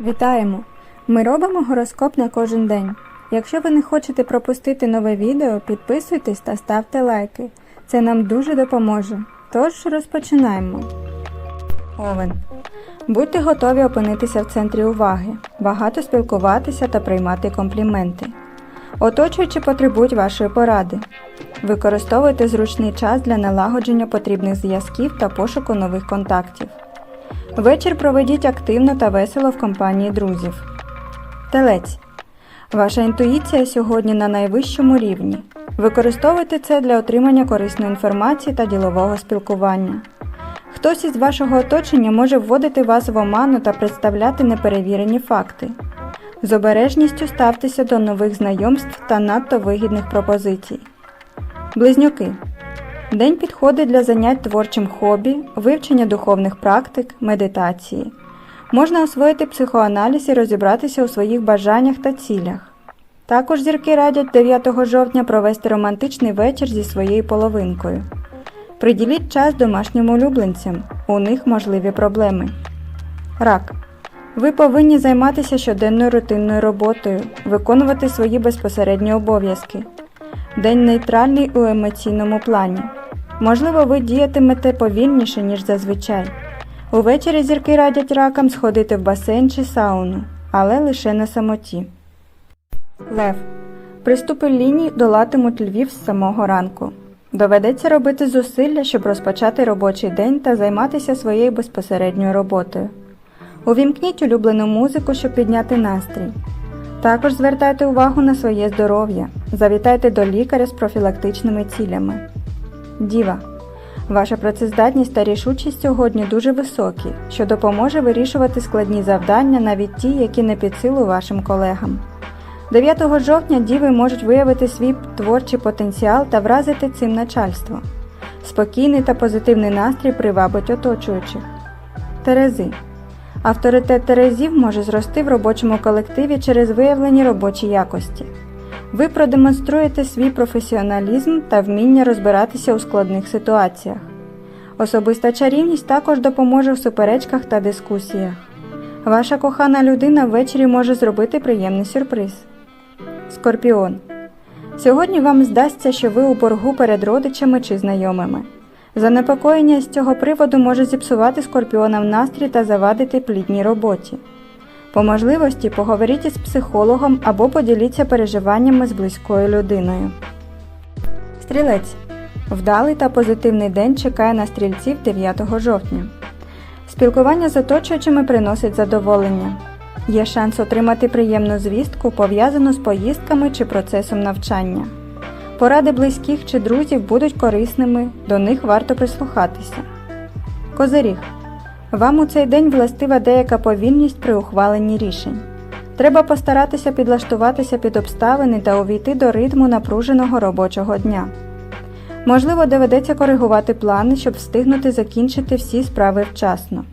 Вітаємо! Ми робимо гороскоп на кожен день. Якщо ви не хочете пропустити нове відео, підписуйтесь та ставте лайки. Це нам дуже допоможе. Тож розпочинаємо. Овен. Будьте готові опинитися в центрі уваги, багато спілкуватися та приймати компліменти. Оточуючі потребують вашої поради. Використовуйте зручний час для налагодження потрібних зв'язків та пошуку нових контактів. Вечір проведіть активно та весело в компанії друзів. Телець. Ваша інтуїція сьогодні на найвищому рівні. Використовуйте це для отримання корисної інформації та ділового спілкування. Хтось із вашого оточення може вводити вас в оману та представляти неперевірені факти. З обережністю ставтеся до нових знайомств та надто вигідних пропозицій. Близнюки. День підходить для занять творчим хобі, вивчення духовних практик, медитації. Можна освоїти психоаналіз і розібратися у своїх бажаннях та цілях. Також зірки радять 9 жовтня провести романтичний вечір зі своєю половинкою. Приділіть час домашнім улюбленцям, у них можливі проблеми. Рак. Ви повинні займатися щоденною рутинною роботою, виконувати свої безпосередні обов'язки. День нейтральний у емоційному плані. Можливо, ви діятимете повільніше, ніж зазвичай. Увечері зірки радять ракам сходити в басейн чи сауну, але лише на самоті. Лев. Приступи ліній долатимуть Львів з самого ранку. Доведеться робити зусилля, щоб розпочати робочий день та займатися своєю безпосередньою роботою. Увімкніть улюблену музику, щоб підняти настрій. Також звертайте увагу на своє здоров'я. Завітайте до лікаря з профілактичними цілями. Діва. Ваша працездатність та рішучість сьогодні дуже високі, що допоможе вирішувати складні завдання, навіть ті, які не під силу вашим колегам. 9 жовтня діви можуть виявити свій творчий потенціал та вразити цим начальство. Спокійний та позитивний настрій привабить оточуючих. Терези. Авторитет Терезів може зрости в робочому колективі через виявлені робочі якості. Ви продемонструєте свій професіоналізм та вміння розбиратися у складних ситуаціях. Особиста чарівність також допоможе в суперечках та дискусіях. Ваша кохана людина ввечері може зробити приємний сюрприз. Скорпіон. Сьогодні вам здасться, що ви у боргу перед родичами чи знайомими. Занепокоєння з цього приводу може зіпсувати скорпіонам настрій та завадити плідній роботі. По можливості поговоріть із психологом або поділіться переживаннями з близькою людиною. Стрілець. Вдалий та позитивний день чекає на стрільців 9 жовтня. Спілкування з оточуючими приносить задоволення. Є шанс отримати приємну звістку, пов'язану з поїздками чи процесом навчання. Поради близьких чи друзів будуть корисними, до них варто прислухатися. Козиріг. Вам у цей день властива деяка повільність при ухваленні рішень. Треба постаратися підлаштуватися під обставини та увійти до ритму напруженого робочого дня. Можливо, доведеться коригувати плани, щоб встигнути закінчити всі справи вчасно.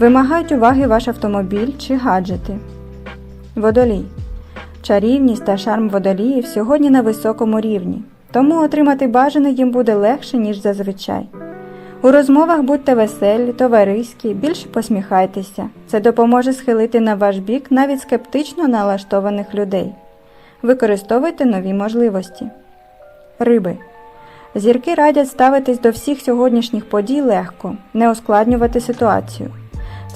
Вимагають уваги ваш автомобіль чи гаджети. Водолій. Чарівність та шарм водоліїв сьогодні на високому рівні, тому отримати бажане їм буде легше, ніж зазвичай. У розмовах будьте веселі, товариські, більше посміхайтеся. Це допоможе схилити на ваш бік навіть скептично налаштованих людей. Використовуйте нові можливості. Риби. Зірки радять ставитись до всіх сьогоднішніх подій легко, не ускладнювати ситуацію.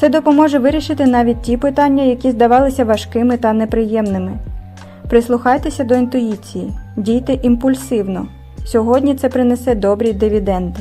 Це допоможе вирішити навіть ті питання, які здавалися важкими та неприємними. Прислухайтеся до інтуїції, дійте імпульсивно. Сьогодні це принесе добрі дивіденди.